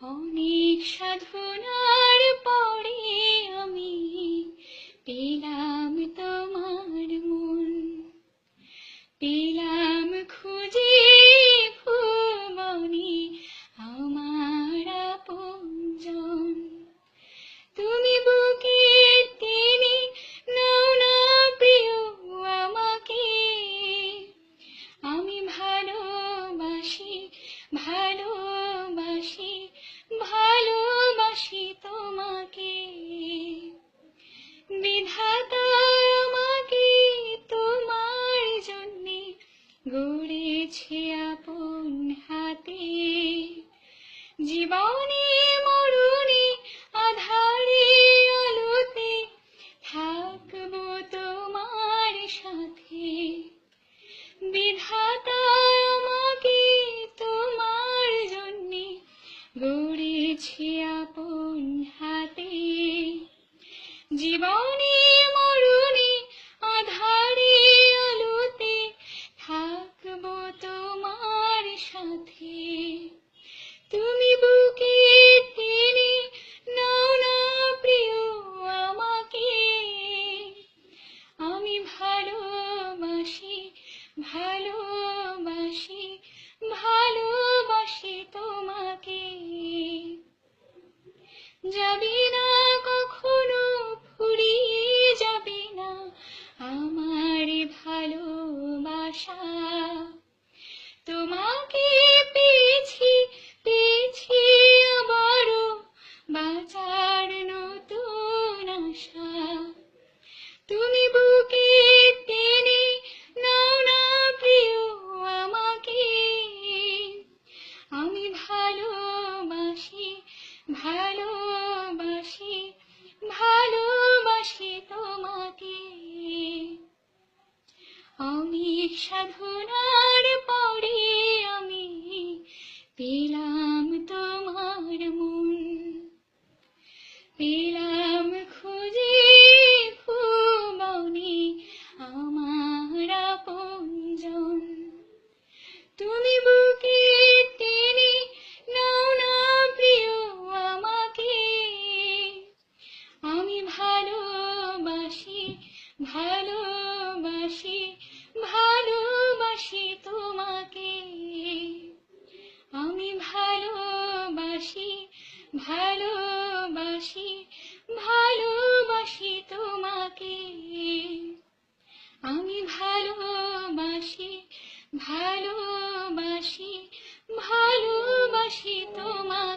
অনেক সাধনার পরে আমি পেলাম গড়েছে আপন হাতে। জীবনে, মরণে, আধারে, আলোতে থাকব তোমার সাথে। বিধাতা আমাকে তোমার জন্যে গড়েছে আপন হাতে। জীবনে যাবি না, কখনো ফুরিয়ে যাবে না আমার ভালোবাসা। তোমাকে পেয়েছি পেয়েছি আবারও বাঁচার নতুন আশা। তুমি বুকে টেনে নাও না প্রিয় আমাকে। আমি ভালোবাসি ভালোবাসি সাধনার পরে আমি পেলাম তোমার মন। পেলাম খুঁজে ভুবনে আমার আপনজন। তুমি বুকে ভালোবাসি ভালোবাসি তোমাকে। আমি ভালোবাসি ভালোবাসি ভালোবাসি তোমাকে।